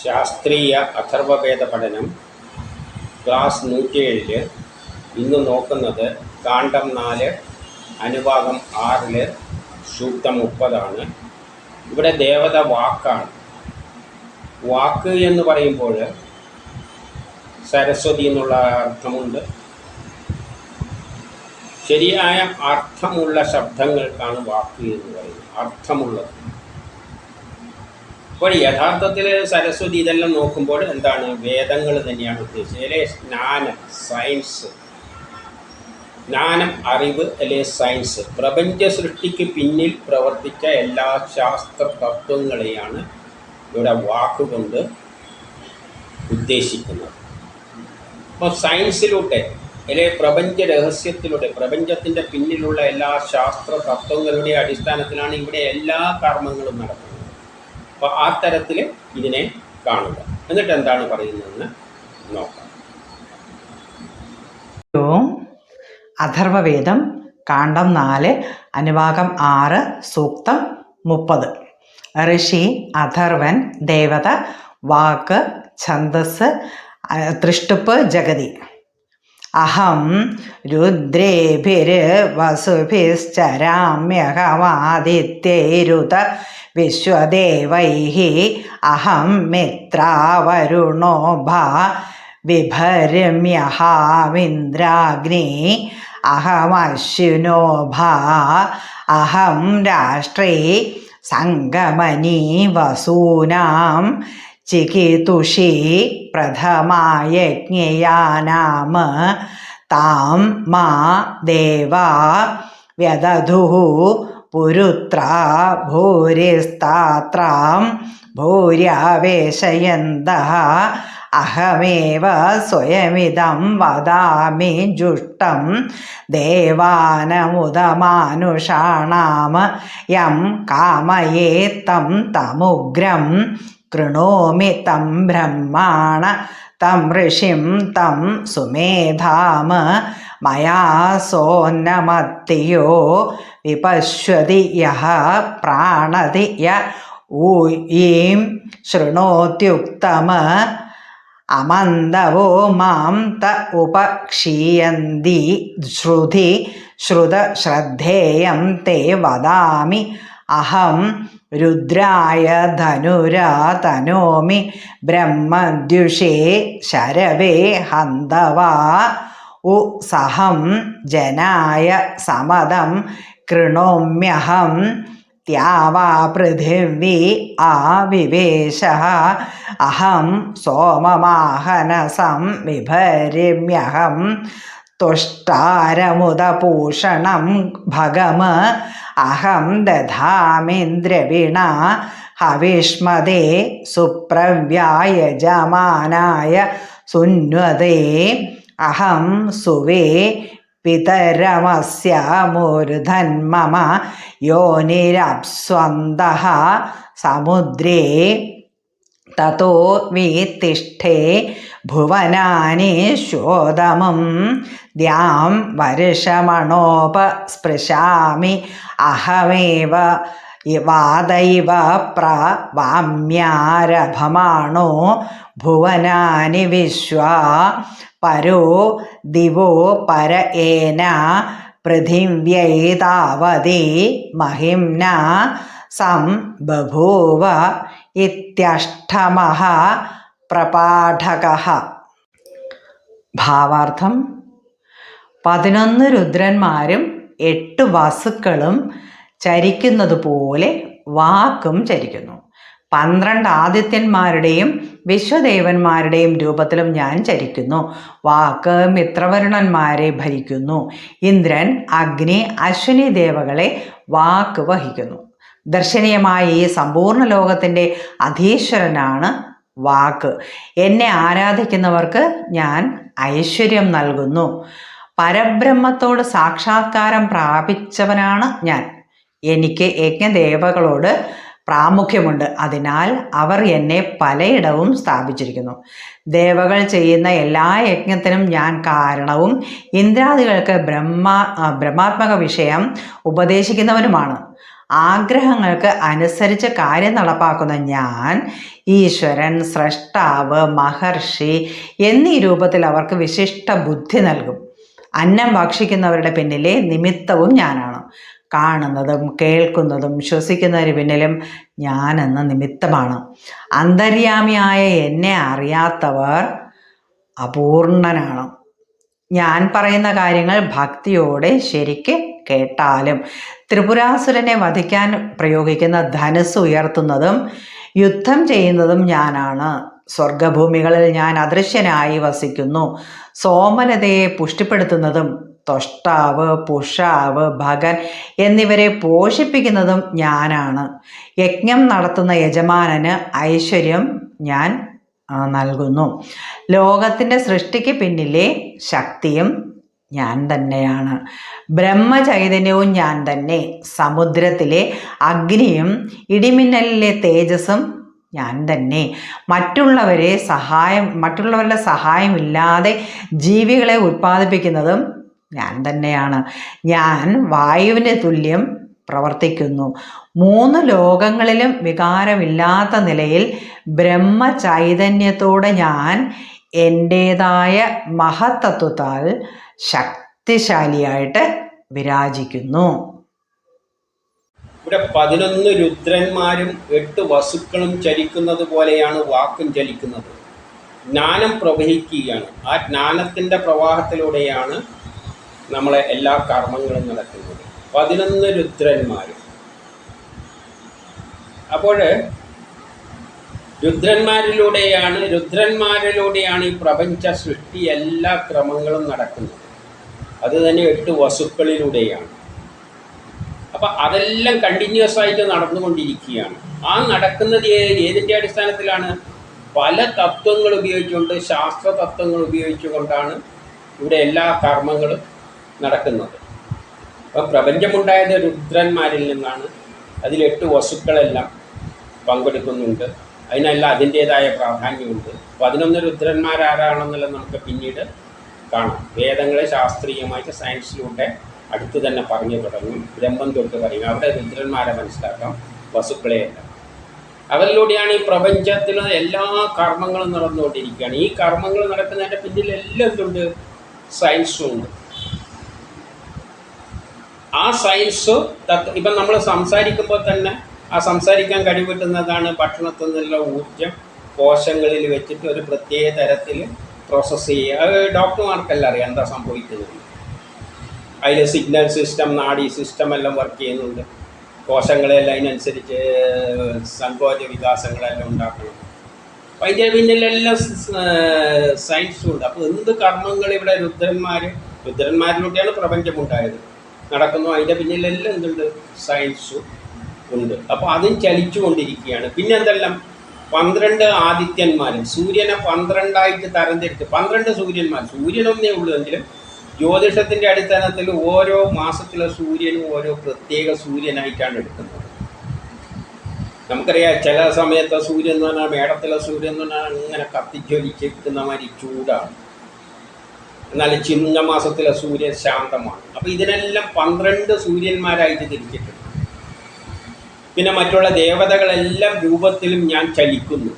ശാസ്ത്രീയ അഥർവവേദ പഠനം ക്ലാസ് നൂറ്റിയേഴിൽ. ഇന്ന് നോക്കുന്നത് കാണ്ഡം നാല് അനുഭാഗം ആറിൽ സൂക്തം മുപ്പതാണ്. ഇവിടെ ദേവത വാക്കാണ്. വാക്ക് എന്ന് പറയുമ്പോൾ സരസ്വതി എന്നുള്ള അർത്ഥമുണ്ട്. ശരിയായ അർത്ഥമുള്ള ശബ്ദങ്ങൾക്കാണ് വാക്ക് എന്ന് പറയുന്നത്. അർത്ഥമുള്ളത്. അപ്പോൾ യഥാർത്ഥത്തിൽ സരസ്വതി ഇതെല്ലാം നോക്കുമ്പോൾ എന്താണ്? വേദങ്ങൾ തന്നെയാണ് ഉദ്ദേശിച്ചത്. അല്ലെ ജ്ഞാനം സയൻസ് ജ്ഞാനം അറിവ് അല്ലെ സയൻസ് പ്രപഞ്ച സൃഷ്ടിക്ക് പിന്നിൽ പ്രവർത്തിച്ച എല്ലാ ശാസ്ത്ര തത്വങ്ങളെയാണ് ഇവിടെ വാക്കുകൊണ്ട് ഉദ്ദേശിക്കുന്നത്. അപ്പോൾ സയൻസിലൂടെ അല്ലെ പ്രപഞ്ച രഹസ്യത്തിലൂടെ പ്രപഞ്ചത്തിന്റെ പിന്നിലുള്ള എല്ലാ ശാസ്ത്ര തത്വങ്ങളുടെ അടിസ്ഥാനത്തിലാണ് ഇവിടെ എല്ലാ കർമ്മങ്ങളും നടക്കുന്നത്. അപ്പോൾ ആ തരത്തിൽ ഇതിനെ കാണുക. എന്നിട്ട് എന്താണ് പറയുന്നതെന്ന് നോക്കാം. ഓം. അഥർവവേദം കാണ്ഡം നാല് അനുഭാഗം ആറ് സൂക്തം മുപ്പത്. ഋഷി അഥർവൻ ദേവത വാക്ക് ഛന്ദസ് തൃഷ്ടുപ്പ് ജഗതി. അഹം രുദ്രേഭിർവസുഭിശ്ചരാമ്യഹമാദിത്യൈരുത വിശ്വദേവൈः അഹം മിത്രാവരുണോ ഭാ വിഭരമ്യഹാമിന്ദ്രാഗ്നി അഹമശ്വിനോ ഭാ അഹം രാഷ്ട്രേ സംഗമനീ വസൂനാം ചികിതുഷി പ്രഥമായജ്ഞയാനാമ താം മാ ദേവാ വ്യദധുഃ പുരുത്ര ഭൂരിസ്താത്രാം ഭൂര്യാവേശയന്ത അഹമേവ സ്വയമിതം വദാമി ജുഷ്ടം ദേവാനമുദമാനുഷാണാമ യം കാമയേത്തം തമുഗ്രം കൃണോമി തം ബ്രഹ്മാണ തം ഋഷിം തം സുമേധാമ മയാ സോന്നമത്തിയോ വിപശ്വതി യഹ പ്രാണതി യ ഊയീം ശൃണോത്യുക്തമ അമന്തവോ മാം ത ഉപക്ഷീയന്തി ശ്രുതി ശ്രുതശ്രദ്ധേയം തേ വദാമി അഹം രുദ്രായ ധനുരാ തനോമി ബ്രഹ്മദ്യുഷേ ശരവേ ഹന്തവാ. ഉ സഹം ജനായ സമതം കൃണോമ്യഹം ത്യാവാ പൃഥിവി ആവിവേശ അഹം സോമമാഹനസം വിഭരിമ്യഹം തുഷ്ടാരമുദപൂഷണം ഭഗമ അഹം ദധാമിന്ദ്രവിണ ഹവിഷ്മതേ സുപ്രവ്യായജമാനായ സുന്വതേ അഹം സുവേ പിതരമസ്യ മൂർധന്മമ യോനിരപ്സ്വന്ത സമുദ്രേ തതോ വീത്തിഷ്ഠേ भुवनानि शोधमं द्यां वर्षमणोपस्पृशामि अहमेव वादैव प्रवाम्यारभमाणो भुवनानि विश्वा പരോ ദിവോ പര ഏന പൃഥിവ്യൈതാവതി മഹിംന സം ബഭൂവ ഇത്യഷ്ടമഃ പ്രപാഠകഃ. ഭാവാർത്ഥം. പതിനൊന്ന് രുദ്രന്മാരും എട്ട് വസുക്കളും ചരിക്കുന്നത് പോലെ വാക്കും ചരിക്കുന്നു. പന്ത്രണ്ട് ആദിത്യന്മാരുടെയും വിശ്വദേവന്മാരുടെയും രൂപത്തിലും ഞാൻ ചരിക്കുന്നു. വാക്ക് മിത്രവരുണന്മാരെ ഭരിക്കുന്നു. ഇന്ദ്രൻ അഗ്നി അശ്വിനി ദേവകളെ വാക്ക് വഹിക്കുന്നു. ദർശനീയമായ ഈ സമ്പൂർണ ലോകത്തിന്റെ അധീശ്വരനാണ് വാക്ക്. എന്നെ ആരാധിക്കുന്നവർക്ക് ഞാൻ ഐശ്വര്യം നൽകുന്നു. പരബ്രഹ്മത്തോട് സാക്ഷാത്കാരം പ്രാപിച്ചവനാണ് ഞാൻ. എനിക്ക് യജ്ഞദേവകളോട് പ്രാമുഖ്യമുണ്ട്. അതിനാൽ അവർ എന്നെ പലയിടവും സ്ഥാപിച്ചിരിക്കുന്നു. ദേവകൾ ചെയ്യുന്ന എല്ലാ യജ്ഞത്തിനും ഞാൻ കാരണവും ഇന്ദ്രാദികൾക്ക് ബ്രഹ്മ ബ്രഹ്മാത്മക വിഷയം ഉപദേശിക്കുന്നവനുമാണ്. ആഗ്രഹങ്ങൾക്ക് അനുസരിച്ച് കാര്യം നടപ്പാക്കുന്ന ഞാൻ ഈശ്വരൻ സ്രഷ്ടാവ് മഹർഷി എന്നീ രൂപത്തിൽ അവർക്ക് വിശിഷ്ട ബുദ്ധി നൽകും. അന്നം ഭക്ഷിക്കുന്നവരുടെ പിന്നിലെ നിമിത്തവും ഞാനാണ്. കാണുന്നതും കേൾക്കുന്നതും ശ്വസിക്കുന്നതിന് പിന്നിലും ഞാനെന്ന നിമിത്തമാണ്. അന്തര്യാമിയായ എന്നെ അറിയാത്തവർ അപൂർണനാണ്. ഞാൻ പറയുന്ന കാര്യങ്ങൾ ഭക്തിയോടെ ശരിക്ക് കേട്ടാലും ത്രിപുരാസുരനെ വധിക്കാൻ പ്രയോഗിക്കുന്ന ധനസ് ഉയർത്തുന്നതും യുദ്ധം ചെയ്യുന്നതും ഞാനാണ്. സ്വർഗഭൂമികളിൽ ഞാൻ അദൃശ്യനായി വസിക്കുന്നു. സോമനതയെ പുഷ്ടിപ്പെടുത്തുന്നതും തൊഷ്ടാവ് പുഷാവ് ഭഗൻ എന്നിവരെ പോഷിപ്പിക്കുന്നതും ഞാനാണ്. യജ്ഞം നടത്തുന്ന യജമാനന് ഐശ്വര്യം ഞാൻ നൽകുന്നു. ലോകത്തിന്റെ സൃഷ്ടിക്ക് പിന്നിലെ ശക്തിയും ഞാൻ തന്നെയാണ്. ബ്രഹ്മചൈതന്യവും ഞാൻ തന്നെ. സമുദ്രത്തിലെ അഗ്നിയും ഇടിമിന്നലിലെ തേജസ്സും ഞാൻ തന്നെ. മറ്റുള്ളവരെ സഹായം മറ്റുള്ളവരുടെ സഹായമില്ലാതെ ജീവികളെ ഉൽപ്പാദിപ്പിക്കുന്നതും ഞാൻ തന്നെയാണ്. ഞാൻ വായുവിന്റെ തുല്യം പ്രവർത്തിക്കുന്നു. മൂന്ന് ലോകങ്ങളിലും വികാരമില്ലാത്ത നിലയിൽ ബ്രഹ്മചൈതന്യത്തോടെ ഞാൻ എന്റേതായ മഹത്തത്വത്താൽ ശക്തിശാലിയായിട്ട് വിരാജിക്കുന്നു. ഇവിടെ പതിനൊന്ന് രുദ്രന്മാരും എട്ട് വസുക്കളും ചലിക്കുന്നത് പോലെയാണ് വാക്കും ചലിക്കുന്നത്. ജ്ഞാനം പ്രവഹിക്കുകയാണ്. ആ ജ്ഞാനത്തിന്റെ പ്രവാഹത്തിലൂടെയാണ് നമ്മളെ എല്ലാ കർമ്മങ്ങളും നടക്കുന്നത്. പതിനൊന്ന് രുദ്രന്മാരും. അപ്പോൾ രുദ്രന്മാരിലൂടെയാണ് രുദ്രന്മാരിലൂടെയാണ് ഈ പ്രപഞ്ച സൃഷ്ടി എല്ലാ ക്രമങ്ങളും നടക്കുന്നത്. അത് തന്നെ എട്ട് വസുക്കളിലൂടെയാണ്. അപ്പം അതെല്ലാം കണ്ടിന്യൂസ് ആയിട്ട് നടന്നുകൊണ്ടിരിക്കുകയാണ്. ആ നടക്കുന്നത് ഏതിന്റെ അടിസ്ഥാനത്തിലാണ്? പല തത്വങ്ങൾ ഉപയോഗിച്ചുകൊണ്ട് ശാസ്ത്ര തത്വങ്ങൾ ഉപയോഗിച്ചുകൊണ്ടാണ് ഇവിടെ എല്ലാ കർമ്മങ്ങളും നടക്കുന്നത്. അപ്പം പ്രപഞ്ചമുണ്ടായത് രുദ്രന്മാരിൽ നിന്നാണ്. അതിലെട്ട് വസുക്കളെല്ലാം പങ്കെടുക്കുന്നുണ്ട്. അതിനെല്ലാം അതിന്റേതായ പ്രാധാന്യമുണ്ട്. പതിനൊന്ന് രുദ്രന്മാരാരാണെന്നുള്ളത് നമുക്ക് പിന്നീട് കാണാം. വേദങ്ങളെ ശാസ്ത്രീയമായിട്ട് സയൻസിലൂടെ അടുത്ത് തന്നെ പറഞ്ഞു തുടങ്ങും. ബ്രഹ്മം തൊട്ട് പറയും. അവിടെ രുദ്രന്മാരെ മനസ്സിലാക്കാം. വസുക്കളെയല്ല അവരിലൂടെയാണ് ഈ പ്രപഞ്ചത്തിലെ എല്ലാ കർമ്മങ്ങളും നടന്നുകൊണ്ടിരിക്കുകയാണ്. ഈ കർമ്മങ്ങൾ നടക്കുന്നതിന്റെ പിന്നിൽ എല്ലാം സയൻസും ഉണ്ട്. ആ സയൻസ് തത്വ ഇപ്പം നമ്മൾ സംസാരിക്കുമ്പോൾ തന്നെ ആ സംസാരിക്കാൻ കഴിവിട്ടുന്നതാണ് ഭക്ഷണത്തിൽ നിന്നുള്ള ഊർജം കോശങ്ങളിൽ വെച്ചിട്ട് ഒരു പ്രത്യേക തരത്തിൽ പ്രോസസ്സ് ചെയ്യുക. അത് ഡോക്ടർമാർക്കെല്ലാം അറിയാം എന്താ സംഭവിക്കുന്നത്. അതിൽ സിഗ്നൽ സിസ്റ്റം നാഡി സിസ്റ്റം എല്ലാം വർക്ക് ചെയ്യുന്നുണ്ട്. കോശങ്ങളെല്ലാം അതിനനുസരിച്ച് സങ്കോച വികാസങ്ങളെല്ലാം ഉണ്ടാക്കണം അപ്പം അതിന്റെ പിന്നിലെല്ലാം സയൻസും ഉണ്ട്. അപ്പോൾ എന്ത് കർമ്മങ്ങൾ ഇവിടെ രുദ്രന്മാർ രുദ്രന്മാരിലൂടെയാണ് പ്രപഞ്ചമുണ്ടായത്. നടക്കുന്നു. അതിന്റെ പിന്നിലെല്ലാം എന്തുണ്ട്? സയൻസും ഉണ്ട്. അപ്പോൾ അതും ചലിച്ചുകൊണ്ടിരിക്കുകയാണ്. പിന്നെ എന്തെല്ലാം പന്ത്രണ്ട് ആദിത്യന്മാരും സൂര്യനെ പന്ത്രണ്ടായിട്ട് തരംതിരിച്ച് പന്ത്രണ്ട് സൂര്യന്മാർ സൂര്യനൊന്നേ ഉള്ളൂ എങ്കിലും ജ്യോതിഷത്തിന്റെ അടിസ്ഥാനത്തിൽ ഓരോ മാസത്തിലെ സൂര്യനും ഓരോ പ്രത്യേക സൂര്യനായിട്ടാണ് എടുക്കുന്നത്. നമുക്കറിയാം ചില സമയത്തെ സൂര്യൻ എന്ന് പറഞ്ഞാൽ മേടത്തിലെ സൂര്യൻ എന്ന് പറഞ്ഞാൽ ഇങ്ങനെ കത്തിജ്വലിച്ചിരിക്കുന്ന മാതിരി ചൂടാണ്. എന്നാൽ ചിങ്ങമാസത്തിലെ സൂര്യൻ ശാന്തമാണ്. അപ്പോൾ ഇതിനെല്ലാം പന്ത്രണ്ട് സൂര്യന്മാരായിട്ട് തിരിച്ചിട്ടുണ്ട്. പിന്നെ മറ്റുള്ള ദേവതകളെല്ലാം രൂപത്തിലും ഞാൻ ചലിക്കുന്നു.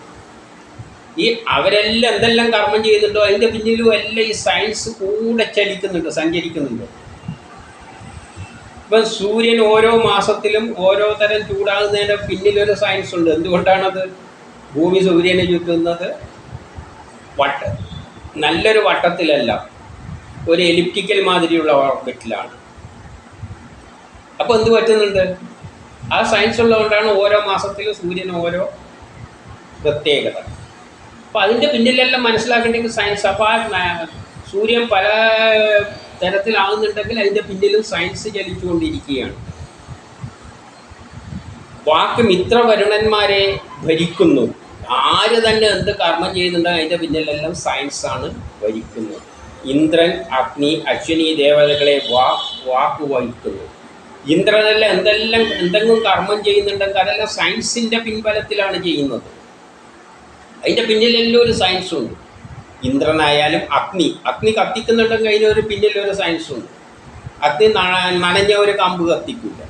ഈ അവരെല്ലാം എന്തെല്ലാം കർമ്മം ചെയ്യുന്നുണ്ടോ അതിന്റെ പിന്നിലും എല്ലാം ഈ സയൻസ് കൂടെ ചലിക്കുന്നുണ്ട് സഞ്ചരിക്കുന്നുണ്ട്. ഇപ്പം സൂര്യൻ ഓരോ മാസത്തിലും ഓരോ തരം ചൂടാകുന്നതിന്റെ പിന്നിലൊരു സയൻസ് ഉണ്ട്. എന്തുകൊണ്ടാണത്? ഭൂമി സൂര്യനെ ചുറ്റുന്നത്? വട്ട നല്ലൊരു വട്ടത്തിലല്ല ഒരു എലിപ്റ്റിക്കൽ മാതിരിയുള്ള ഓർബിറ്റിലാണ് അപ്പോൾ എന്ത് പറ്റുന്നുണ്ട്? ആ സയൻസ് ഉള്ളതുകൊണ്ടാണ് ഓരോ മാസത്തിലും സൂര്യൻ ഓരോ പ്രത്യേകത. അപ്പം അതിന്റെ പിന്നിലെല്ലാം മനസ്സിലാക്കേണ്ടെങ്കിൽ സയൻസ് അപ്പോൾ ആ സൂര്യൻ പല തരത്തിലാകുന്നുണ്ടെങ്കിൽ അതിന്റെ പിന്നിലും സയൻസ് ചലിച്ചുകൊണ്ടിരിക്കുകയാണ്. വാക്ക് മിത്രവരുണന്മാരെ ഭരിക്കുന്നു. ആര് തന്നെ എന്ത് കർമ്മം ചെയ്യുന്നുണ്ടോ അതിന്റെ പിന്നിലെല്ലാം സയൻസാണ് ഭരിക്കുന്നത്. ഇന്ദ്രൻ അഗ്നി അശ്വിനി ദേവതകളെ വാക്ക് വാക്ക് വഹിക്കുന്നു. ഇന്ദ്രനെല്ലാം എന്തെല്ലാം എന്തെങ്കിലും കർമ്മം ചെയ്യുന്നുണ്ടെങ്കിൽ അതെല്ലാം സയൻസിന്റെ പിൻബലത്തിലാണ് ചെയ്യുന്നത്. അതിന്റെ പിന്നിലെല്ലാം ഒരു സയൻസുണ്ട് ഇന്ദ്രനായാലും അഗ്നി അഗ്നി കത്തിക്കുന്നുണ്ടെങ്കിൽ അതിനൊരു പിന്നിലൊരു സയൻസുണ്ട് അഗ്നി നന- നനഞ്ഞ ഒരു കമ്പ് കത്തിക്കില്ല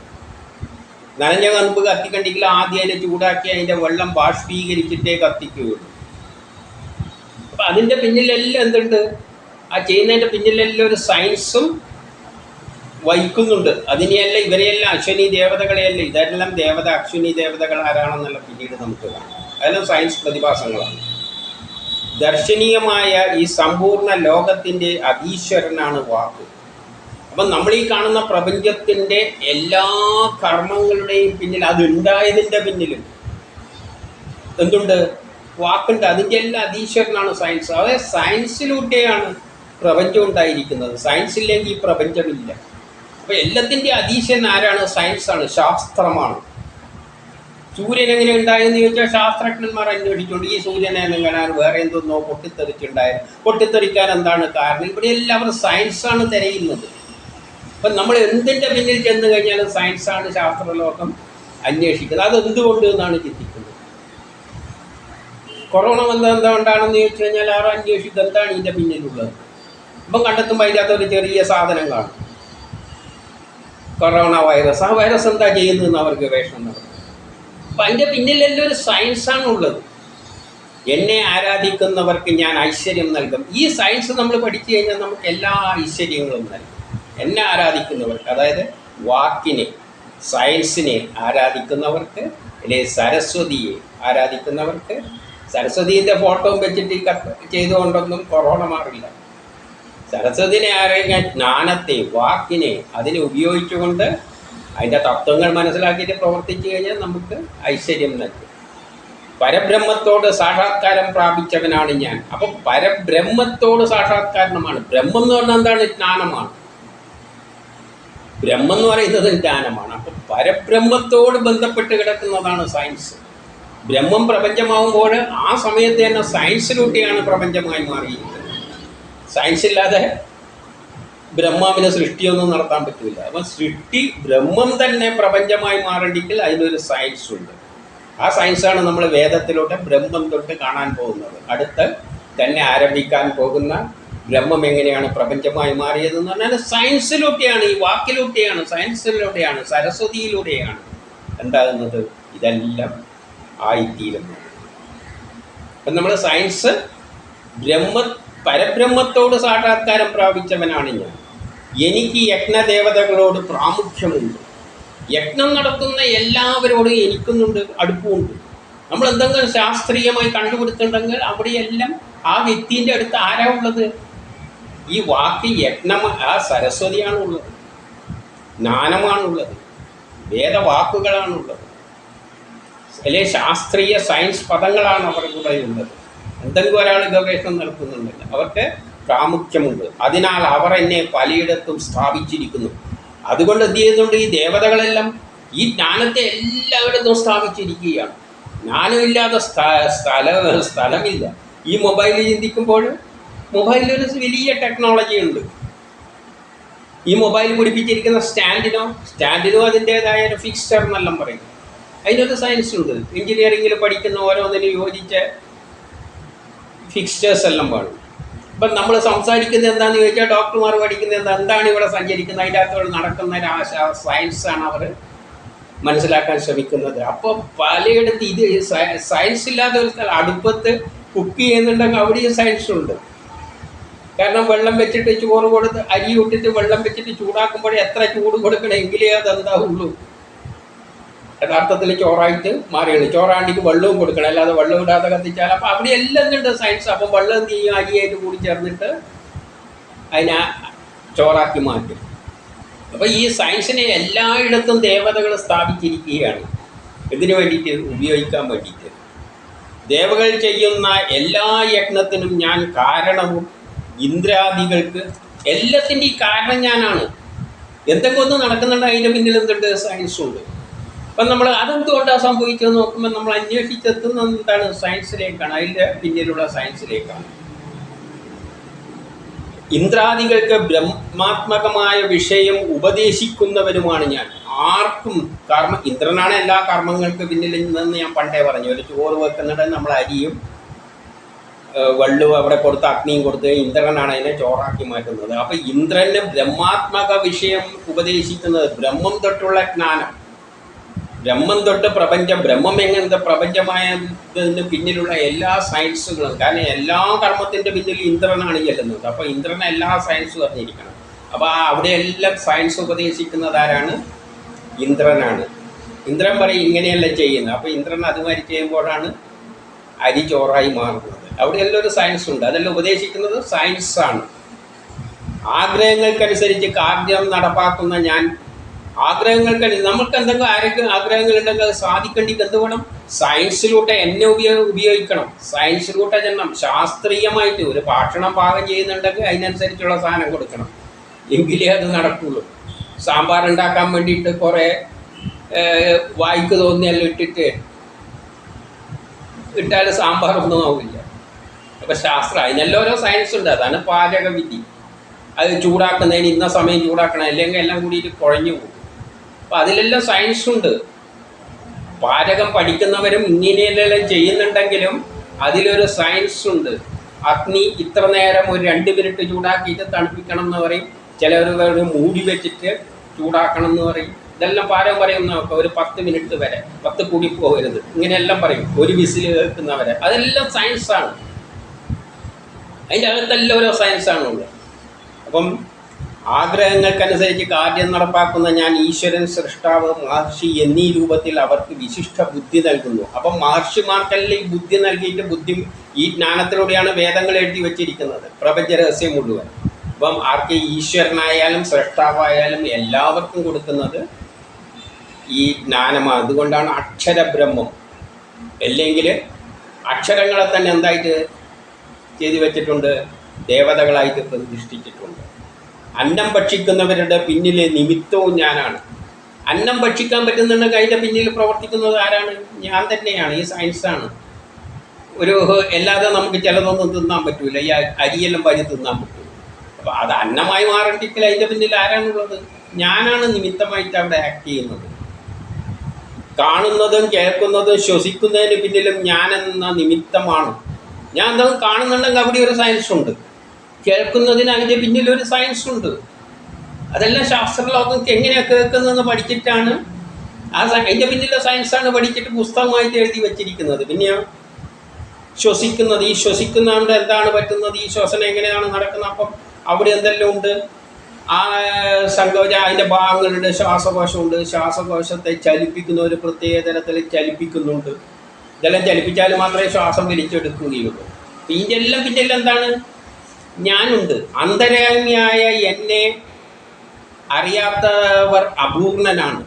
നനഞ്ഞ കമ്പ് കത്തിക്കണ്ടെങ്കിൽ ആദ്യം അതിനെ ചൂടാക്കി അതിന്റെ വെള്ളം ബാഷ്പീകരിച്ചിട്ടേ കത്തിക്കുകയുള്ളൂ അപ്പം അതിന്റെ പിന്നിലെല്ലാം എന്തുണ്ട്? ആ ചെയ്യുന്നതിന്റെ പിന്നിലെല്ലാം ഒരു സയൻസും വഹിക്കുന്നുണ്ട്. അതിനെയല്ല ഇവരെയെല്ലാം അശ്വനി ദേവതകളെയല്ല. ഇതെല്ലാം ദേവത അശ്വനി ദേവതകൾ ആരാണെന്നുള്ള പിന്നീട് നമുക്ക് കാണാം. അതെല്ലാം സയൻസ് പ്രതിഭാസങ്ങളാണ്. ദർശനീയമായ ഈ സമ്പൂർണ ലോകത്തിന്റെ അതീശ്വരനാണ് വാക്ക്. അപ്പം നമ്മൾ ഈ കാണുന്ന പ്രപഞ്ചത്തിന്റെ എല്ലാ കർമ്മങ്ങളുടെയും പിന്നിൽ അതുണ്ടായതിന്റെ പിന്നിലും എന്തുണ്ട്? വാക്കുണ്ട്. അതിന്റെ എല്ലാം അതീശ്വരനാണ് സയൻസ് അതായത് സയൻസിലൂടെയാണ് പ്രപഞ്ചം ഉണ്ടായിരിക്കുന്നത്. സയൻസ് ഇല്ലെങ്കിൽ ഈ പ്രപഞ്ചമില്ല. അപ്പോൾ എല്ലാത്തിന്റെ അതീശൻ ആരാണ്? സയൻസാണ് ശാസ്ത്രമാണ്. സൂര്യൻ എങ്ങനെ ഉണ്ടായെന്ന് ചോദിച്ചാൽ ശാസ്ത്രജ്ഞന്മാർ അന്വേഷിച്ചുകൊണ്ട് ഈ സൂര്യനെ എങ്ങനെയാണ് വേറെ എന്തോന്നോ പൊട്ടിത്തെറിച്ചുണ്ടായത് പൊട്ടിത്തെറിക്കാൻ എന്താണ് കാരണം? ഇവിടെ എല്ലാവരും സയൻസാണ് തിരയുന്നത്. അപ്പം നമ്മൾ എന്തിന്റെ പിന്നിൽ ചെന്ന് കഴിഞ്ഞാലും സയൻസാണ് ശാസ്ത്രലോകം അന്വേഷിക്കുന്നത്. അത് എന്തുകൊണ്ട് എന്നാണ് ചിന്തിക്കുന്നത്? കൊറോണ വന്നത് എന്തുകൊണ്ടാണെന്ന് ചോദിച്ചു കഴിഞ്ഞാൽ ആരും അന്വേഷിക്കും എന്താണ് ഇതിന്റെ പിന്നിലുള്ളത്? അപ്പം കണ്ടെത്തുമ്പോൾ അതിന്റെ അകത്തൊരു ചെറിയ സാധനം കാണും. കൊറോണ വൈറസ് ആ വൈറസ് എന്താ ചെയ്യുന്നതെന്ന് അവർക്ക് ഗവേഷണം നടത്തും. അപ്പം അതിന്റെ പിന്നിലെല്ലാം ഒരു സയൻസാണ് ഉള്ളത്. എന്നെ ആരാധിക്കുന്നവർക്ക് ഞാൻ ഐശ്വര്യം നൽകും. ഈ സയൻസ് നമ്മൾ പഠിച്ചു കഴിഞ്ഞാൽ നമുക്ക് എല്ലാ ഐശ്വര്യങ്ങളും നൽകും. എന്നെ ആരാധിക്കുന്നവർക്ക് അതായത് വാക്കിനെ സയൻസിനെ ആരാധിക്കുന്നവർക്ക് അല്ലെങ്കിൽ സരസ്വതിയെ ആരാധിക്കുന്നവർക്ക് സരസ്വതീന്റെ ഫോട്ടോ വെച്ചിട്ട് ഈ കത്ത് ചെയ്തുകൊണ്ടൊന്നും കൊറോണ മാറില്ല. സരസ്വതിനെ ആരെയും ജ്ഞാനത്തെ വാക്കിനെ അതിനെ ഉപയോഗിച്ചുകൊണ്ട് അതിന്റെ തത്വങ്ങൾ മനസ്സിലാക്കിയിട്ട് പ്രവർത്തിച്ചു കഴിഞ്ഞാൽ നമുക്ക് ഐശ്വര്യം നൽകും. പരബ്രഹ്മത്തോട് സാക്ഷാത്കാരം പ്രാപിച്ചവനാണ് ഞാൻ. അപ്പം പരബ്രഹ്മത്തോട് സാക്ഷാത്കാരണമാണ് ബ്രഹ്മം എന്ന് പറഞ്ഞാൽ എന്താണ്? ജ്ഞാനമാണ്. ബ്രഹ്മം എന്ന് പറയുന്നത് ജ്ഞാനമാണ്. അപ്പം പരബ്രഹ്മത്തോട് ബന്ധപ്പെട്ട് കിടക്കുന്നതാണ് സയൻസ്. ബ്രഹ്മം പ്രപഞ്ചമാകുമ്പോൾ ആ സമയത്ത് തന്നെ സയൻസിലൂടെയാണ് പ്രപഞ്ചമായി മാറിയിരിക്കുന്നത്. സയൻസ് ഇല്ലാതെ ബ്രഹ്മാവിനെ സൃഷ്ടിയൊന്നും നടത്താൻ പറ്റില്ല അപ്പം സൃഷ്ടി ബ്രഹ്മം തന്നെ പ്രപഞ്ചമായി മാറണമെങ്കിൽ അതിനൊരു സയൻസ് ഉണ്ട്. ആ സയൻസാണ് നമ്മൾ വേദത്തിലോട്ട് ബ്രഹ്മം തൊട്ട് കാണാൻ പോകുന്നത്. അടുത്ത് തന്നെ ആരംഭിക്കാൻ പോകുന്ന ബ്രഹ്മം എങ്ങനെയാണ് പ്രപഞ്ചമായി മാറിയതെന്ന് പറഞ്ഞാൽ സയൻസിലൂടെയാണ് ഈ വാക്കിലൂടെയാണ് സയൻസിലൂടെയാണ് സരസ്വതിയിലൂടെയാണ് എന്താകുന്നത്? ഇതെല്ലാം ആയിത്തീരുന്നത്. അപ്പം നമ്മൾ സയൻസ് ബ്രഹ്മ പരബ്രഹ്മത്തോട് സാക്ഷാത്കാരം പ്രാപിച്ചവനാണ് ഞാൻ. എനിക്ക് യജ്ഞദേവതകളോട് പ്രാമുഖ്യമുണ്ട്. യജ്ഞം നടത്തുന്ന എല്ലാവരോടും എനിക്കുന്നുണ്ട് അടുപ്പമുണ്ട്. നമ്മൾ എന്തെങ്കിലും ശാസ്ത്രീയമായി കണ്ടുപിടുത്തുണ്ടെങ്കിൽ അവിടെയെല്ലാം ആ വ്യക്തിന്റെ അടുത്ത് ആരാ ഉള്ളത്? ഈ വാക്ക് യജ്ഞം ആ സരസ്വതിയാണുള്ളത് ജ്ഞാനമാണുള്ളത്. വേദവാക്കുകളാണുള്ളത്. അല്ലെ ശാസ്ത്രീയ സയൻസ് പദങ്ങളാണ് അവരുടെ ഉള്ളത് എന്തെങ്കിലും ഒരാൾ ഗവേഷണം നടത്തുന്നുണ്ടല്ല അവർക്ക് പ്രാമുഖ്യമുണ്ട്. അതിനാൽ അവർ എന്നെ പലയിടത്തും സ്ഥാപിച്ചിരിക്കുന്നു. അതുകൊണ്ട് എന്ത് ചെയ്യുന്നുണ്ട്? ഈ ദേവതകളെല്ലാം ഈ ജ്ഞാനത്തെ എല്ലായിടത്തും സ്ഥാപിച്ചിരിക്കുകയാണ്. ജ്ഞാനമില്ലാതെ സ്ഥ- സ്ഥല സ്ഥലമില്ല. ഈ മൊബൈൽ ചിന്തിക്കുമ്പോൾ മൊബൈലിലൊരു വലിയ ടെക്നോളജി ഉണ്ട്. ഈ മൊബൈൽ പിടിപ്പിച്ചിരിക്കുന്ന സ്റ്റാൻഡിനോ സ്റ്റാൻഡിനോ അതിന്റേതായ ഒരു ഫിക്സ്ചർ എന്നെല്ലാം പറയും. അതിനൊരു സയൻസ് ഉണ്ട്. എഞ്ചിനീയറിംഗിൽ പഠിക്കുന്ന ഓരോന്നിനും യോജിച്ച ഫിക്സ്ചേഴ്സ് എല്ലാം വേണം ഇപ്പം നമ്മൾ സംസാരിക്കുന്നത് എന്താണെന്ന് ചോദിച്ചാൽ ഡോക്ടർമാർ പഠിക്കുന്നത് എന്താ? എന്താണ് ഇവിടെ സഞ്ചരിക്കുന്നത്? അതിന്റെ അകത്തോട് നടക്കുന്ന ആശ സയൻസാണ് അവർ മനസ്സിലാക്കാൻ ശ്രമിക്കുന്നത്. അപ്പോൾ പലയിടത്ത് ഇത് സയൻസ് ഇല്ലാത്ത ഒരു സ്ഥലം അടുപ്പത്ത് കുക്ക് ചെയ്യുന്നുണ്ടെങ്കിൽ അവിടെയും സയൻസ് ഉണ്ട്. കാരണം വെള്ളം വെച്ചിട്ട് ചോറ് കൊടുത്ത് അരി ഇട്ടിട്ട് വെള്ളം വെച്ചിട്ട് ചൂടാക്കുമ്പോൾ എത്ര ചൂട് കൊടുക്കണമെങ്കിലേ അത് എന്താവുള്ളൂ യഥാർത്ഥത്തിൽ ചോറായിട്ട് മാറിയുള്ളൂ ചോറാണ്ടിക്ക് വെള്ളവും കൊടുക്കണം. അല്ലാതെ വെള്ളം ഇടാതെ കത്തിച്ചാൽ അപ്പോൾ അവിടെ എല്ലാം ഉണ്ട് സയൻസ് അപ്പം വെള്ളം ചെയ്യും അരിയായിട്ട് കൂടി ചേർന്നിട്ട് അതിനെ ചോറാക്കി മാറ്റും. അപ്പോൾ ഈ സയൻസിനെ എല്ലായിടത്തും ദേവതകൾ സ്ഥാപിച്ചിരിക്കുകയാണ്. ഇതിനു വേണ്ടിയിട്ട്? ഉപയോഗിക്കാൻ വേണ്ടിയിട്ട്. ദേവകൾ ചെയ്യുന്ന എല്ലാ യജ്ഞത്തിനും ഞാൻ കാരണവും ഇന്ദ്രാദികൾക്ക് എല്ലാത്തിന്റെയും കാരണം ഞാനാണ്. എന്തൊക്കെ ഒന്ന് നടക്കുന്നുണ്ട്? അതിന്റെ പിന്നിൽ എന്തുണ്ട്? സയൻസ് ഉണ്ട്. അപ്പം നമ്മൾ അതെന്തുകൊണ്ടാണ് സംഭവിച്ചതെന്ന് നോക്കുമ്പോൾ നമ്മൾ അന്വേഷിച്ചെത്തുന്നത് എന്താണ് സയൻസിലേക്കാണ് അതിന്റെ പിന്നിലുള്ള സയൻസിലേക്കാണ്. ഇന്ദ്രാദികൾക്ക് ബ്രഹ്മാത്മകമായ വിഷയം ഉപദേശിക്കുന്നവരുമാണ് ഞാൻ. ആർക്കും കർമ്മ ഇന്ദ്രനാണ് എല്ലാ കർമ്മങ്ങൾക്ക് പിന്നിൽ നിന്ന് ഞാൻ പണ്ടേ പറഞ്ഞു. ഒരു ചോറ് വെക്കുന്നിടം നമ്മൾ അരിയും വെള്ളവും അവിടെ കൊടുത്ത് അഗ്നിയും കൊടുത്ത് ഇന്ദ്രനാണ് അതിനെ ചോറാക്കി മാറ്റുന്നത്. അപ്പം ഇന്ദ്രന് ബ്രഹ്മാത്മക വിഷയം ഉപദേശിക്കുന്നത് ബ്രഹ്മം തൊട്ടുള്ള ജ്ഞാനം. ബ്രഹ്മം തൊട്ട് പ്രപഞ്ചം ബ്രഹ്മം എങ്ങനത്തെ പ്രപഞ്ചമായതിന് പിന്നിലുള്ള എല്ലാ സയൻസുകളും കാരണം എല്ലാ കർമ്മത്തിന്റെ പിന്നിൽ ഇന്ദ്രനാണ് ചെല്ലുന്നത് അപ്പോൾ ഇന്ദ്രനെ എല്ലാ സയൻസും അറിഞ്ഞിരിക്കണം. അപ്പോൾ അവിടെയെല്ലാം സയൻസ് ഉപദേശിക്കുന്നത് ആരാണ്? ഇന്ദ്രനാണ്. ഇന്ദ്രൻ പറയും ഇങ്ങനെയല്ല ചെയ്യുന്നത്? അപ്പോൾ ഇന്ദ്രൻ അതുമാതിരി ചെയ്യുമ്പോഴാണ് അരി ചോറായി മാറുന്നത്. അവിടെ എല്ലാം ഒരു സയൻസ് ഉണ്ട്. അതെല്ലാം ഉപദേശിക്കുന്നത് സയൻസാണ് ആഗ്രഹങ്ങൾക്കനുസരിച്ച് കാര്യം നടപ്പാക്കുന്ന ഞാൻ ആഗ്രഹങ്ങൾക്കനുസരിച്ച് നമുക്ക് എന്തെങ്കിലും ആരെങ്കിലും ആഗ്രഹങ്ങൾ ഉണ്ടെങ്കിൽ അത് സാധിക്കേണ്ടി എന്ത് വേണം സയൻസിലൂടെ എന്നെ ഉപയോഗ ഉപയോഗിക്കണം. സയൻസിലൂടെ ചെല്ലണം ശാസ്ത്രീയമായിട്ട് ഒരു ഭക്ഷണം പാകം ചെയ്യുന്നുണ്ടെങ്കിൽ അതിനനുസരിച്ചുള്ള സാധനം കൊടുക്കണം. എങ്കിലേ അത് നടക്കുള്ളൂ. സാമ്പാർ ഉണ്ടാക്കാൻ വേണ്ടിയിട്ട് കുറേ വായിക്ക് തോന്നിയെല്ലാം ഇട്ടിട്ട് ഇട്ടാൽ സാമ്പാർ ഒന്നും ആവില്ല. അപ്പം ശാസ്ത്രം അതിനെല്ലാം ഓരോ സയൻസ് ഉണ്ട്. അതാണ് പാചകവിധി. അത് ചൂടാക്കുന്നതിന് ഇന്ന സമയം ചൂടാക്കണം. അല്ലെങ്കിൽ എല്ലാം കൂടിയിട്ട് കുഴഞ്ഞു പോകും. അപ്പം അതിലെല്ലാം സയൻസുണ്ട് പാചകം പഠിക്കുന്നവരും ഇങ്ങനെയെല്ലാം ചെയ്യുന്നുണ്ടെങ്കിലും അതിലൊരു സയൻസ് ഉണ്ട്. അഗ്നി ഇത്ര നേരം ഒരു രണ്ട് മിനിറ്റ് ചൂടാക്കിയിട്ട് തണുപ്പിക്കണം എന്ന് പറയും. ചിലർ മൂടി വെച്ചിട്ട് ചൂടാക്കണം എന്ന് പറയും. ഇതെല്ലാം പാചകം പറയുന്ന ഒരു പത്ത് മിനിറ്റ് വരെ പത്ത് കൂടി പോകരുത്. ഇങ്ങനെയെല്ലാം പറയും ഒരു വിസിൽ കേൾക്കുന്നവരെ. അതെല്ലാം സയൻസാണ് അതിന്റെ അകത്തെല്ലാം ഓരോ സയൻസാണ് ഉള്ളത്. അപ്പം ആഗ്രഹങ്ങൾക്കനുസരിച്ച് കാര്യം നടപ്പാക്കുന്ന ഞാൻ ഈശ്വരൻ സൃഷ്ടാവ് മഹർഷി എന്നീ രൂപത്തിൽ അവർക്ക് വിശിഷ്ട ബുദ്ധി നൽകുന്നു. അപ്പം മഹർഷിമാർക്കെല്ലാം ഈ ബുദ്ധി നൽകിയിട്ട് ബുദ്ധി ഈ ജ്ഞാനത്തിലൂടെയാണ് വേദങ്ങൾ എഴുതി വെച്ചിരിക്കുന്നത്. പ്രപഞ്ച രഹസ്യം മുഴുവൻ. അപ്പം ആർക്ക് ഈശ്വരനായാലും സൃഷ്ടാവായാലും എല്ലാവർക്കും കൊടുക്കുന്നത് ഈ ജ്ഞാനമാണ്. അതുകൊണ്ടാണ് അക്ഷരബ്രഹ്മം. അല്ലെങ്കിൽ അക്ഷരങ്ങളെ തന്നെ എന്തായിട്ട് ചെയ്തു വെച്ചിട്ടുണ്ട്? ദേവതകളായിട്ട് പ്രതിഷ്ഠിച്ചിട്ടുണ്ട്. അന്നം ഭക്ഷിക്കുന്നവരുടെ പിന്നിലെ നിമിത്തവും ഞാനാണ്. അന്നം ഭക്ഷിക്കാൻ പറ്റുന്നുണ്ടെങ്കിൽ അതിന്റെ പിന്നിൽ പ്രവർത്തിക്കുന്നത് ആരാണ്? ഞാൻ തന്നെയാണ് ഈ സയൻസാണ്. ഒരു അല്ലാതെ നമുക്ക് ചിലതൊന്നും തിന്നാൻ പറ്റൂല. ഈ അരിയെല്ലാം വരി തിന്നാൻ പറ്റും അപ്പോൾ അത് അന്നമായി മാറണ്ടെങ്കിൽ അതിന്റെ പിന്നിൽ ആരാണുള്ളത്? ഞാനാണ് നിമിത്തമായിട്ട് അവിടെ ആക്ട് ചെയ്യുന്നത്. കാണുന്നതും കേൾക്കുന്നതും ശ്വസിക്കുന്നതിന് പിന്നിലും ഞാൻ എന്ന നിമിത്തമാണ്. ഞാൻ എന്തെങ്കിലും കാണുന്നുണ്ടെങ്കിൽ അവിടെ ഒരു സയൻസ് ഉണ്ട്. കേൾക്കുന്നതിന് അതിന്റെ പിന്നിലൊരു സയൻസ് ഉണ്ട്. അതെല്ലാം ശാസ്ത്രലോകത്ത് എങ്ങനെയാണ് കേൾക്കുന്നതെന്ന് പഠിച്ചിട്ടാണ് ആ അതിന്റെ പിന്നിലെ സയൻസാണ് പഠിച്ചിട്ട് പുസ്തകമായിട്ട് എഴുതി വച്ചിരിക്കുന്നത്. പിന്നെയോ ശ്വസിക്കുന്നത്. ഈ ശ്വസിക്കുന്നതുകൊണ്ട് എന്താണ് പറ്റുന്നത്? ഈ ശ്വസനം എങ്ങനെയാണ് നടക്കുന്നത്? അപ്പം അവിടെ എന്തെല്ലാം ഉണ്ട്? ആ സങ്കോച അതിന്റെ ഭാഗങ്ങളുണ്ട് ശ്വാസകോശമുണ്ട്. ശ്വാസകോശത്തെ ചലിപ്പിക്കുന്ന ഒരു പ്രത്യേക തരത്തിൽ ചലിപ്പിക്കുന്നുണ്ട്. ഇതെല്ലാം ചലിപ്പിച്ചാൽ മാത്രമേ ശ്വാസം വലിച്ചെടുക്കുകയുള്ളൂ. ഇതിന്റെ എല്ലാം പിന്നെ എന്താണ്? ഞാനുണ്ട്. അന്തരാമിയായ എന്നെ അറിയാത്തവർ അപൂർണനാണ്.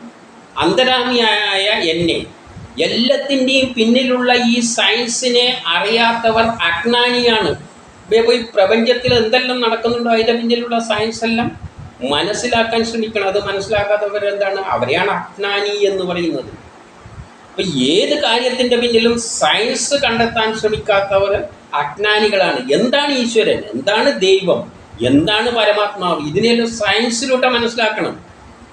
അന്തരാമിയായ എന്നെ എല്ലാത്തിന്റെയും പിന്നിലുള്ള ഈ സയൻസിനെ അറിയാത്തവർ അജ്ഞാനിയാണ്. ഈ പ്രപഞ്ചത്തിൽ എന്തെല്ലാം നടക്കുന്നുണ്ടോ അതിന്റെ പിന്നിലുള്ള സയൻസ് എല്ലാം മനസ്സിലാക്കാൻ ശ്രമിക്കണം. അത് മനസ്സിലാക്കാത്തവർ എന്താണ്? അവരെയാണ് അജ്ഞാനി എന്ന് പറയുന്നത്. അപ്പം ഏത് കാര്യത്തിന്റെ പിന്നിലും സയൻസ് കണ്ടെത്താൻ ശ്രമിക്കാത്തവർ അജ്ഞാനികളാണ്. എന്താണ് ഈശ്വരൻ? എന്താണ് ദൈവം? എന്താണ് പരമാത്മാവ്? ഇതിനെല്ലാം സയൻസിലൂടെ മനസ്സിലാക്കണം.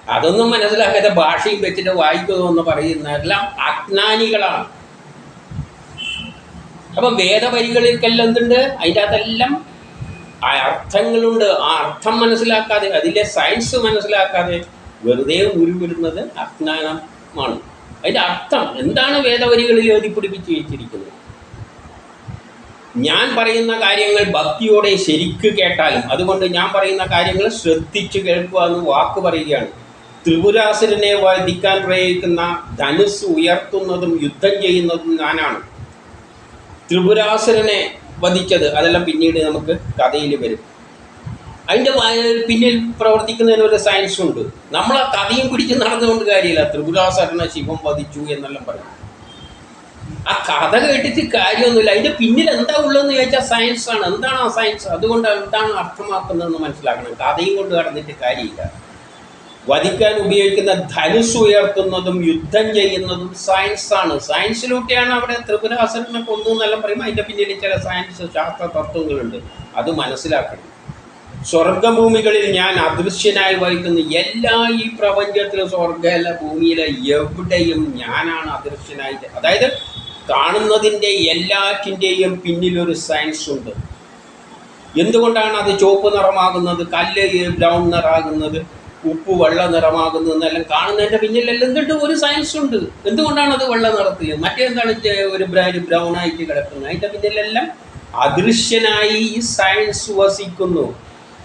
അതൊന്നും മനസ്സിലാക്കാതെ ഭാഷയും വെച്ചിട്ട് വായിക്കുന്നു എന്ന് പറയുന്നതെല്ലാം അജ്ഞാനികളാണ്. അപ്പം വേദവരികൾക്കെല്ലാം എന്തുണ്ട്? അതിന്റെ അകത്തെല്ലാം ആ അർത്ഥങ്ങളുണ്ട്. ആ അർത്ഥം മനസ്സിലാക്കാതെ അതിലെ സയൻസ് മനസ്സിലാക്കാതെ വെറുതെ ഉരുവിടുന്നത് അജ്ഞാനമാണ്. അതിന്റെ അർത്ഥം എന്താണ് വേദവരികളിൽ എഴുതി പിടിപ്പിച്ച് വെച്ചിരിക്കുന്നത്? ഞാൻ പറയുന്ന കാര്യങ്ങൾ ഭക്തിയോടെ ശരിക്ക് കേട്ടാലും അതുകൊണ്ട് ഞാൻ പറയുന്ന കാര്യങ്ങൾ ശ്രദ്ധിച്ചു കേൾക്കുക എന്ന് വാക്ക് പറയുകയാണ്. ത്രിപുരാസുരനെ വധിക്കാൻ പ്രയോഗിക്കുന്ന ധനുസ് ഉയർത്തുന്നതും യുദ്ധം ചെയ്യുന്നതും ഞാനാണ്. ത്രിപുരാസുരനെ വധിച്ചത് അതെല്ലാം പിന്നീട് നമുക്ക് കഥയിൽ വരും. അതിന്റെ പിന്നിൽ പ്രവർത്തിക്കുന്നതിന് ഒരു സയൻസ് ഉണ്ട്. നമ്മൾ ആ കഥയും പിടിച്ച് നടന്നുകൊണ്ട് കാര്യമില്ല. ത്രിപുരാസുരനെ ശിവം വധിച്ചു എന്നെല്ലാം പറയും. ആ കഥ കേട്ടിട്ട് കാര്യമൊന്നുമില്ല. അതിന്റെ പിന്നിൽ എന്താ ഉള്ളതെന്ന് ചോദിച്ചാൽ സയൻസ് ആണ്. എന്താണ് ആ സയൻസ് അതുകൊണ്ട് എന്താണ് അർത്ഥമാക്കുന്നതെന്ന് മനസ്സിലാക്കണം. കഥയും കൊണ്ട് കടന്നിട്ട് കാര്യമില്ല. വധിക്കാൻ ഉപയോഗിക്കുന്ന ധനുസ് ഉയർത്തുന്നതും യുദ്ധം ചെയ്യുന്നതും സയൻസ് ആണ്. സയൻസിലൂടെയാണ് അവിടെ ത്രിപുരാസുരനെ കൊന്നു എന്നെല്ലാം പറയുമ്പോൾ അതിന്റെ പിന്നിൽ ചില സയൻസ് ശാസ്ത്ര തത്വങ്ങളുണ്ട്. അത് മനസ്സിലാക്കണം. സ്വർഗഭൂമികളിൽ ഞാൻ അദൃശ്യനായി വഹിക്കുന്ന. എല്ലാ ഈ പ്രപഞ്ചത്തിലും സ്വർഗല ഭൂമിയിലെ എവിടെയും ഞാനാണ് അദൃശ്യനായിട്ട്. അതായത് കാണുന്നതിന്റെ എല്ലാറ്റിന്റെയും പിന്നിലൊരു സയൻസ് ഉണ്ട്. എന്തുകൊണ്ടാണ് അത് ചുവപ്പ് നിറമാകുന്നത് കല്ല് ബ്രൗൺ നിറാകുന്നത് ഉപ്പ് വെള്ള നിറമാകുന്നത് എന്നെല്ലാം കാണുന്നതിന്റെ പിന്നിലെല്ലാം എന്തുണ്ട്? ഒരു സയൻസ് ഉണ്ട്. എന്തുകൊണ്ടാണ് അത് വെള്ള നിറത്തിൽ മറ്റേന്താണ് ഒരു ബ്രൗൺ ആയിട്ട് കിടക്കുന്നത്? അതിന്റെ പിന്നിലെല്ലാം അദൃശ്യനായി ഈ സയൻസ് വസിക്കുന്നു.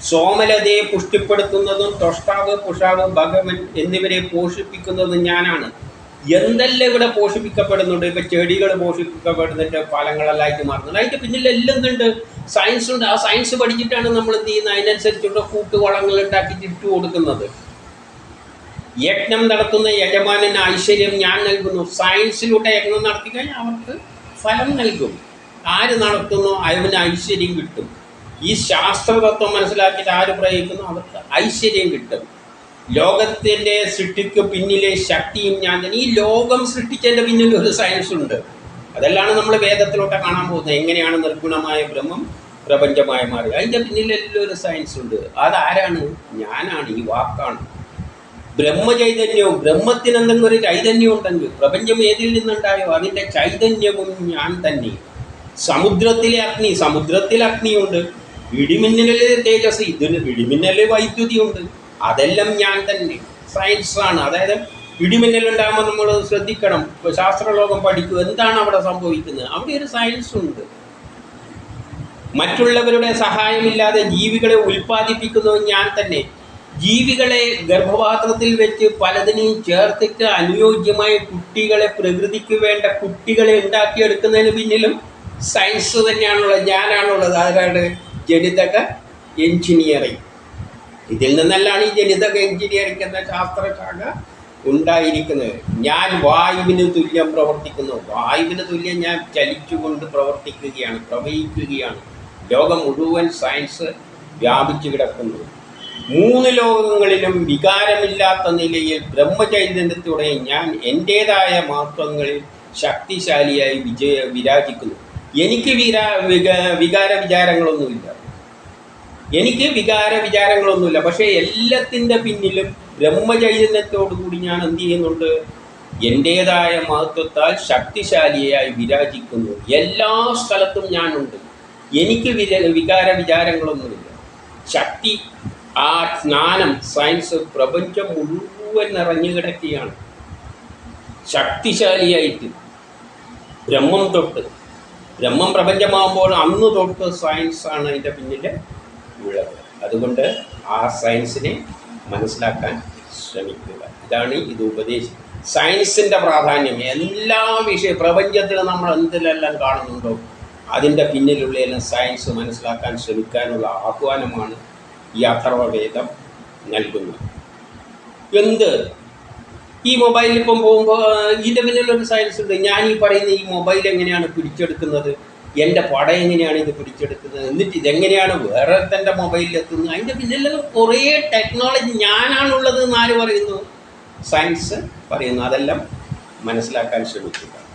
സോമലതയെ പുഷ്ടിപ്പെടുത്തുന്നതും തൊഷ്ടാവ് പുഷാവ് ഭഗവൻ എന്നിവരെ പോഷിപ്പിക്കുന്നതും ഞാനാണ്. എന്തെല്ലാം ഇവിടെ പോഷിപ്പിക്കപ്പെടുന്നുണ്ട്? ഇപ്പൊ ചെടികൾ പോഷിപ്പിക്കപ്പെടുന്നുണ്ട് ഫലങ്ങളെല്ലായിട്ട് മാറുന്നുണ്ട്. അതിന്റെ പിന്നിൽ എല്ലാം ഉണ്ട് സയൻസ് ഉണ്ട്. ആ സയൻസ് പഠിച്ചിട്ടാണ് നമ്മൾ എന്ത് ചെയ്യുന്നത്? അതിനനുസരിച്ചുള്ള കൂട്ടുവളങ്ങൾ ഉണ്ടാക്കിയിട്ട് ഇട്ട് കൊടുക്കുന്നത്. യജ്ഞം നടത്തുന്ന യജമാനൻ ഐശ്വര്യം ഞാൻ നൽകുന്നു. സയൻസിലൂടെ യജ്ഞം നടത്തി കഴിഞ്ഞാൽ അവർക്ക് ഫലം നൽകും. ആര് നടത്തുന്നോ? അവന് ഐശ്വര്യം കിട്ടും. ഈ ശാസ്ത്രതത്വം മനസ്സിലാക്കിയിട്ട് ആര് പ്രയോഗിക്കുന്നു? അവർക്ക് ഐശ്വര്യം കിട്ടും. ലോകത്തിന്റെ സൃഷ്ടിക്ക് പിന്നിലെ ശക്തിയും ഞാൻ തന്നെ ഈ ലോകം സൃഷ്ടിച്ചതിന്റെ പിന്നിൽ ഒരു സയൻസ് ഉണ്ട്. അതെല്ലാം നമ്മൾ വേദത്തിലോട്ട് കാണാൻ പോകുന്നത്. എങ്ങനെയാണ് നിർഗുണമായ ബ്രഹ്മം പ്രപഞ്ചമായി മാറി അതിന്റെ പിന്നിലെല്ലാം ഒരു സയൻസ് ഉണ്ട്. അതാരാണ്? ഞാനാണ്. ഈ വാക്കാണ്. ബ്രഹ്മചൈതന്യവും ബ്രഹ്മത്തിന് എന്തെങ്കിലും ഒരു ചൈതന്യം ഉണ്ടെങ്കിൽ പ്രപഞ്ചം ഏതിൽ നിന്നുണ്ടായോ? അതിന്റെ ചൈതന്യവും ഞാൻ തന്നെ. സമുദ്രത്തിലെ അഗ്നി സമുദ്രത്തിൽ അഗ്നിയുണ്ട്. ഇടിമിന്നലിലെ തേജസ് ഇതിന് ഇടിമിന്നലിൽ വൈദ്യുതിയുണ്ട്. അതെല്ലാം ഞാൻ തന്നെ. സയൻസാണ് അതായത് ഇടിമിന്നലുണ്ടാകുമ്പോൾ നമ്മൾ ശ്രദ്ധിക്കണം. ശാസ്ത്രലോകം പഠിക്കും. എന്താണ് അവിടെ സംഭവിക്കുന്നത്? അവിടെ ഒരു സയൻസ് ഉണ്ട്. മറ്റുള്ളവരുടെ സഹായമില്ലാതെ ജീവികളെ ഉൽപ്പാദിപ്പിക്കുന്നത് ഞാൻ തന്നെ. ജീവികളെ ഗർഭപാത്രത്തിൽ വെച്ച് പലതിനെയും ചേർത്തിട്ട് അനുയോജ്യമായ കുട്ടികളെ പ്രകൃതിക്ക് വേണ്ട കുട്ടികളെ ഉണ്ടാക്കിയെടുക്കുന്നതിന് പിന്നിലും സയൻസ് തന്നെയാണുള്ളത്. ഞാനാണുള്ളത്. ആരാണ് ജനിതക എഞ്ചിനീയറിംഗ്. ഇതിൽ നിന്നെല്ലാം ഈ ജനിതക എഞ്ചിനീയറിംഗ് എന്ന ശാസ്ത്രശാഖ ഉണ്ടായിരിക്കുന്നത്. ഞാൻ വായുവിന് തുല്യം പ്രവർത്തിക്കുന്നു. വായുവിന് തുല്യം ഞാൻ ചലിച്ചുകൊണ്ട് പ്രവർത്തിക്കുകയാണ് പ്രവഹിക്കുകയാണ്. ലോകം മുഴുവൻ സയൻസ് വ്യാപിച്ചു കിടക്കുന്നു. മൂന്ന് ലോകങ്ങളിലും വികാരമില്ലാത്ത നിലയിൽ ബ്രഹ്മചൈതന്യത്തോടെ ഞാൻ എന്റേതായ മാത്രങ്ങളിൽ ശക്തിശാലിയായി വിജയ വിരാജിക്കുന്നു. എനിക്ക് വിരാ വിക വികാര വിചാരങ്ങളൊന്നുമില്ല. എനിക്ക് വികാര വിചാരങ്ങളൊന്നുമില്ല. പക്ഷേ എല്ലാത്തിന്റെ പിന്നിലും ബ്രഹ്മചൈതന്യത്തോടു കൂടി ഞാൻ എന്ത് ചെയ്യുന്നുണ്ട്? എന്റേതായ മഹത്വത്താൽ ശക്തിശാലിയായി വിരാജിക്കുന്നു. എല്ലാ സ്ഥലത്തും ഞാനുണ്ട്. എനിക്ക് വികാര വിചാരങ്ങളൊന്നുമില്ല. ശക്തി ആ ജ്ഞാനം സയൻസ് പ്രപഞ്ചം മുഴുവൻ നിറഞ്ഞു കിടക്കുകയാണ്. ശക്തിശാലിയായിട്ട്. ബ്രഹ്മം തൊട്ട്. ബ്രഹ്മം പ്രപഞ്ചമാകുമ്പോൾ അന്ന് തൊട്ട് സയൻസാണ് അതിന്റെ പിന്നിൽ ഉള്ളത്. അതുകൊണ്ട് ആ സയൻസിനെ മനസ്സിലാക്കാൻ ശ്രമിക്കുക. ഇതാണ് ഇത് ഉപദേശം. സയൻസിന്റെ പ്രാധാന്യം എല്ലാ വിഷയ പ്രപഞ്ചത്തിൽ നമ്മൾ എന്തിലെല്ലാം കാണുന്നുണ്ടോ അതിന്റെ പിന്നിലുള്ള സയൻസ് മനസ്സിലാക്കാൻ ശ്രമിക്കാനുള്ള ആഹ്വാനമാണ് ഈ അഥർവവേദം നൽകുന്നത്. എന്ത്? ഈ മൊബൈലിപ്പം പോകുമ്പോൾ ഇതിന്റെ പിന്നിലൊരു സയൻസ് ഉണ്ട്. ഞാൻ ഈ പറയുന്ന ഈ മൊബൈൽ എങ്ങനെയാണ് പിടിച്ചെടുക്കുന്നത്? എന്റെ പടം എങ്ങനെയാണ് ഇത് പിടിച്ചെടുക്കുന്നത് എന്നിട്ട് ഇതെങ്ങനെയാണ് വേറെ തന്റെ മൊബൈലിൽ എത്തുന്നത്? അതിന്റെ പിന്നിൽ കുറേ ടെക്നോളജി ഞാനാണുള്ളത് എന്ന് ആര് പറയുന്നു? സയൻസ് പറയുന്നു. അതെല്ലാം മനസ്സിലാക്കാൻ ശ്രമിക്കുക.